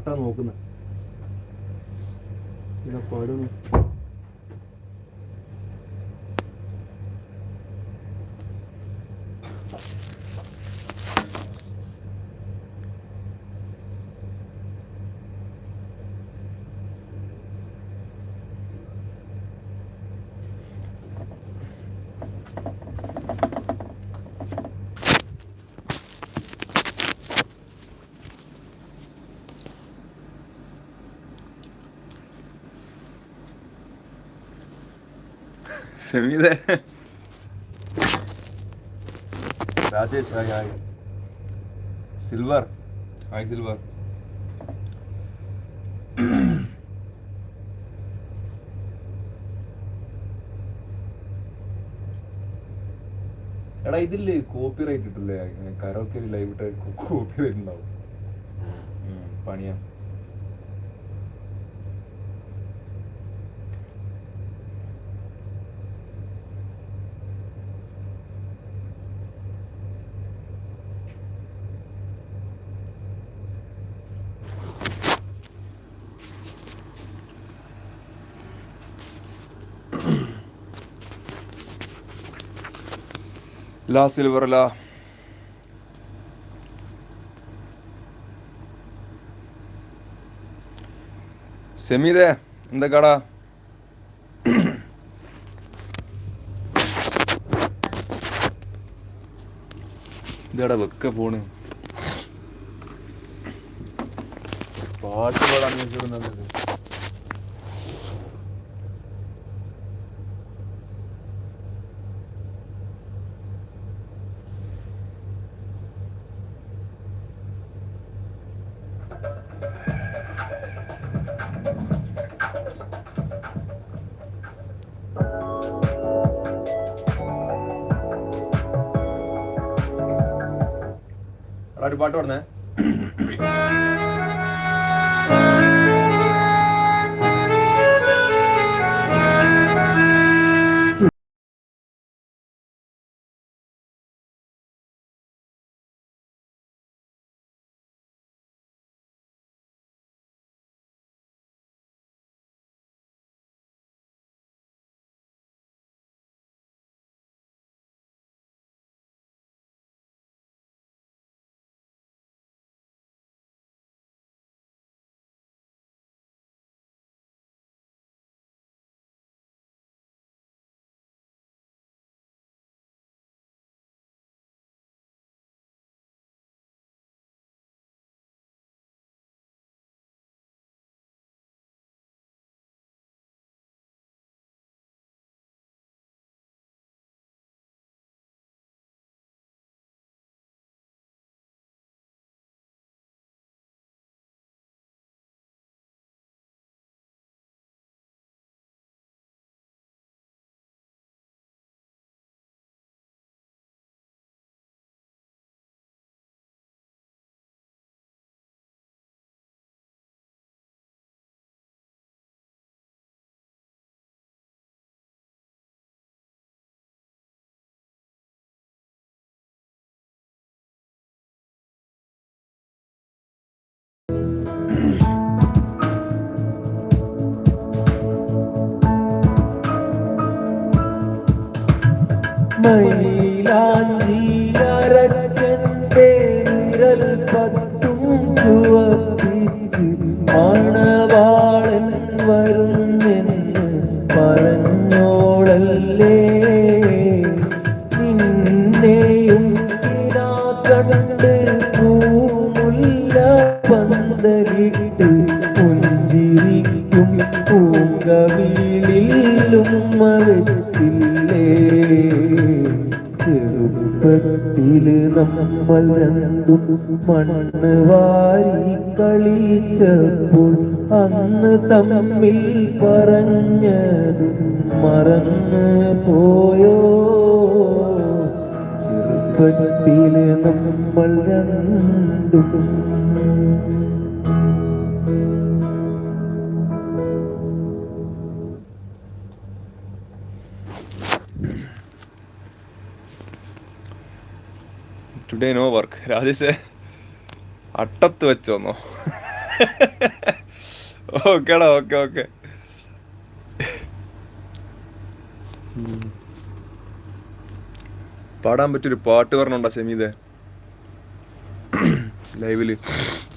പാട്ടാ നോക്കുന്നത്. പാടുന്നു സെമീതെ Rajesh hi hi silver hi silver എടാ ഇതില്ലേ കോപ്പി റൈറ്റ് ഇട്ടില്ലേ കരോക്കെ ലൈവ് ഇട്ട് കോപ്പി റൈറ്റ് ഉണ്ടാവും ഉം, ലാ സിൽവർ ലാ. സെമീതെ എന്തൊക്കെയാടാ ഇതാടാ വെക്ക പോണ്. പാട്ട് പാടാൻ പാട്ട് പാടുന്നേ. മൈലാഞ്ചിയരച്ചന്റെ രണ്ടും മണ്ണ് വാരി കളിച്ചപ്പോൾ അന്ന് തമ്മിൽ പറഞ്ഞത് മറന്നു പോയോ? ചെറുപ്പത്തിലെ നമ്മൾ രണ്ടും ടുഡേ നോ വർക്ക് രാജേഷ് അട്ടത്ത് വെച്ചോന്നോ. ഓക്കേടാ ഓക്കെ ഓക്കെ. പാടാൻ പറ്റിയൊരു പാട്ട് പറഞ്ഞുണ്ടോ ഷമീദേ ലൈവിൽ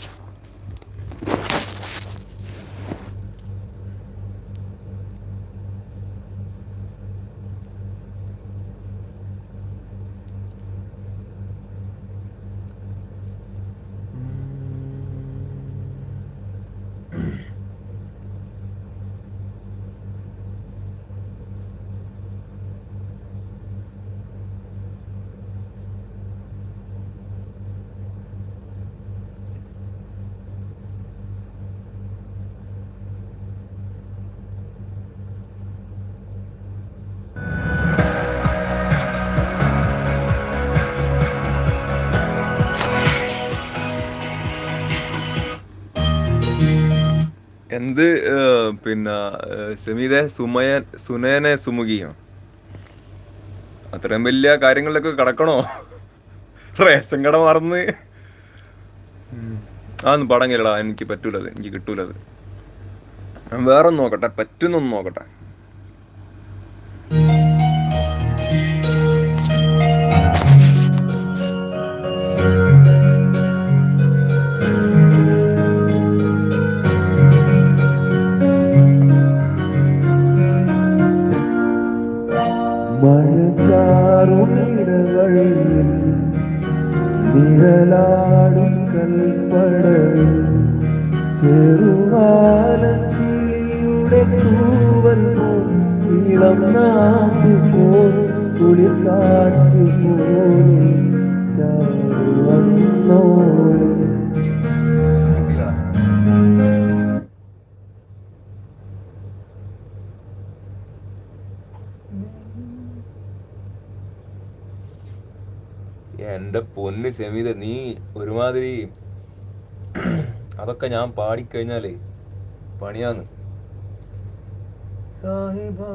എന്ത് പിന്നെ സുമിതെ സുമയൻ സുനയനെ സുമുഖിയോ? അത്രയും വലിയ കാര്യങ്ങളിലൊക്കെ കിടക്കണോ? റേഷൻ കട മറന്ന്. ആ അതൊന്നും പടങ്ങില്ലടാ എനിക്ക് പറ്റൂലത് എനിക്ക് കിട്ടൂലത്. ഞാൻ വേറെ ഒന്ന് നോക്കട്ടെ പറ്റുന്നൊന്ന് നോക്കട്ടെ. മഴച്ചാറുമിടവഴിയിൽ നിഴലാടും കൽപ്പടവിൽ ചെറുവാലക്കിളിയുടെ പൊന്ന് ഷമീദ നീ ഒരുമാതിരി അതൊക്കെ ഞാൻ പാടിക്കഴിഞ്ഞാലേ പണിയാന്ന്. സാഹിബാ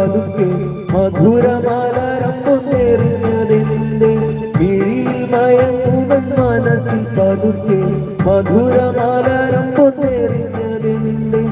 പതുക്കെ മധുരമലരമ്പു നേർന്നതിന്റെ കിഴിയിൽ മയങ്ങുവൻ മനസ്സിൽ പതുക്കെ മധുരമലരമ്പു നേർന്നതിന്റെ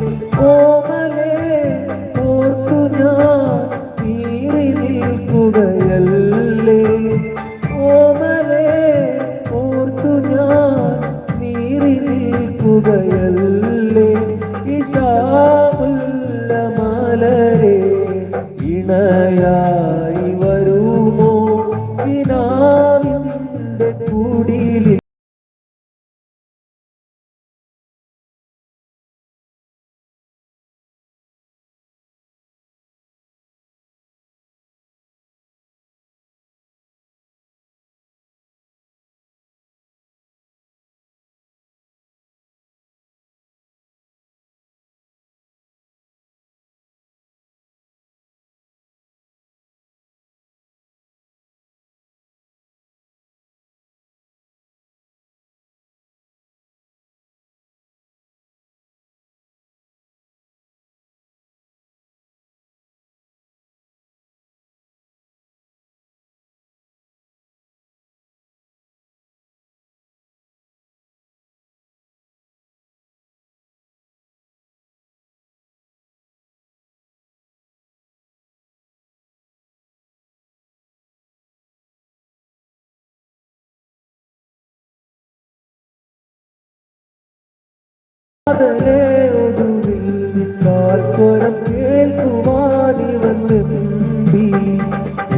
സ്വരം കേൾക്കുവാനിവൻ വെമ്പി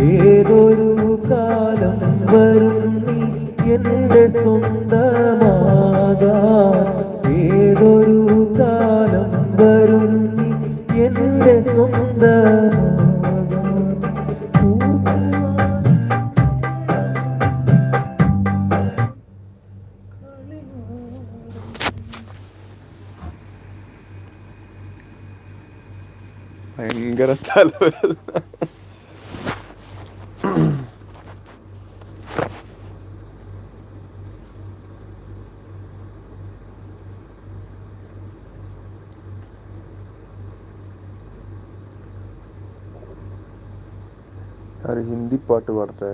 ഏതൊരു കാലം വരും എന്റെ സ്വന്തമാകാൻ. ഏതൊരു കാലം വരും എന്റെ സ്വന്തമാകാൻ. வேற தலை யார் ஹிந்தி பாட்டு பாடுற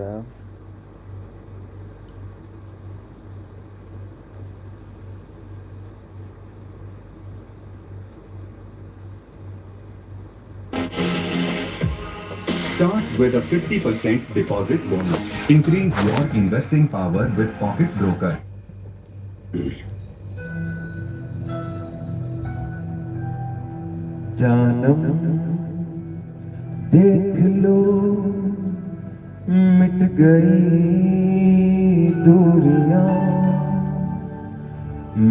with a 50% deposit bonus. Increase your investing power with Pocket Broker. जानम देख लो मिट गई दूरियां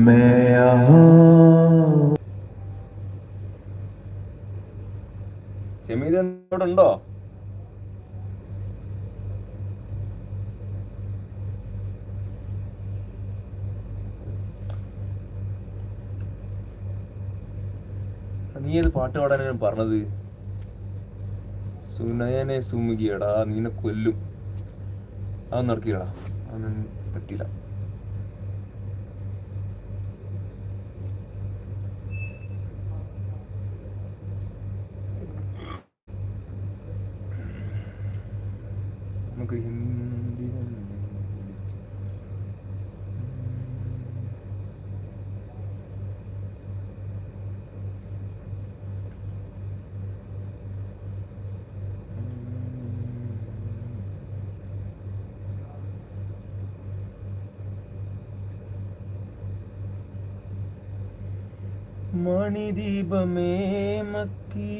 मैं यहाँ ഷമീർ ഇവിടെ ഉണ്ടോ ഏത് പാട്ട് പാടാനാണ് പറഞ്ഞത്? സുനയനെ സുമുഖിയടാ നീനെ കൊല്ലും. അതൊന്നും നടക്കിയടാ അതൊന്നും പറ്റില്ല. നമുക്ക് ഹിന്ദി மணிதீபமே மக்கி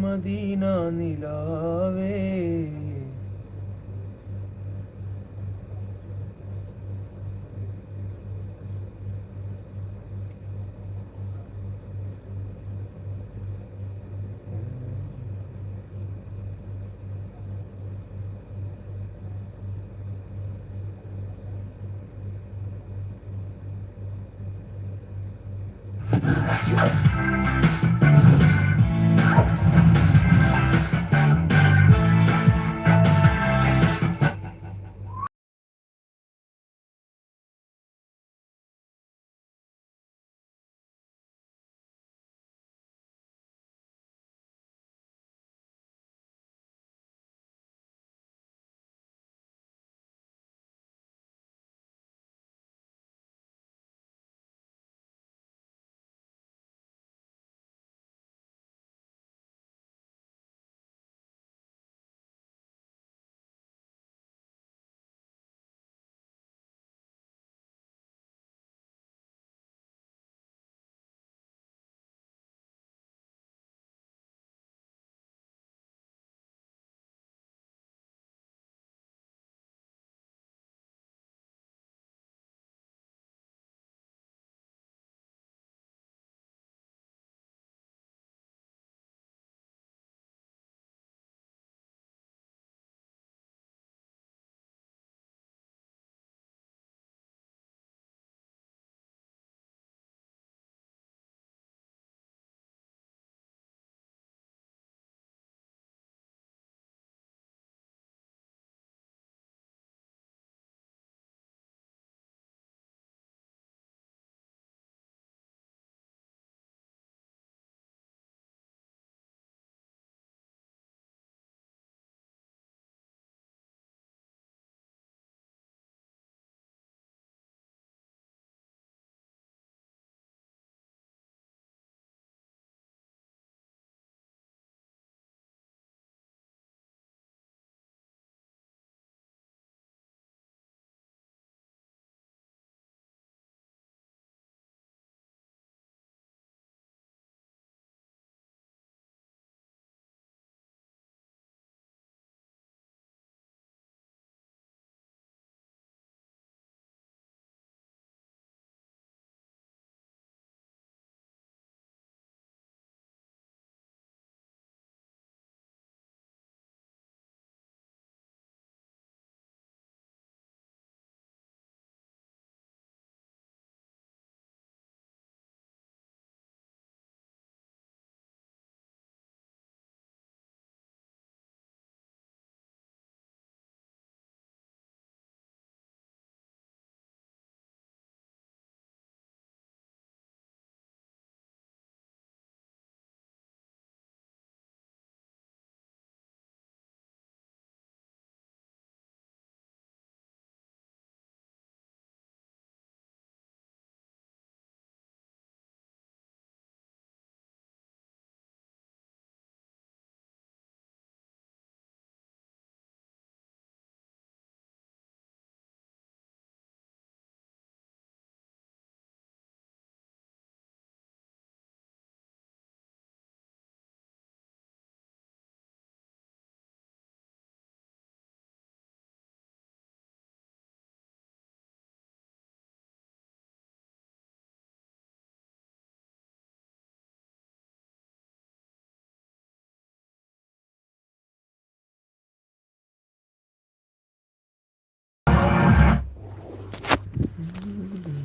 மதீனா நிலாவே Gracias. Mm-hmm.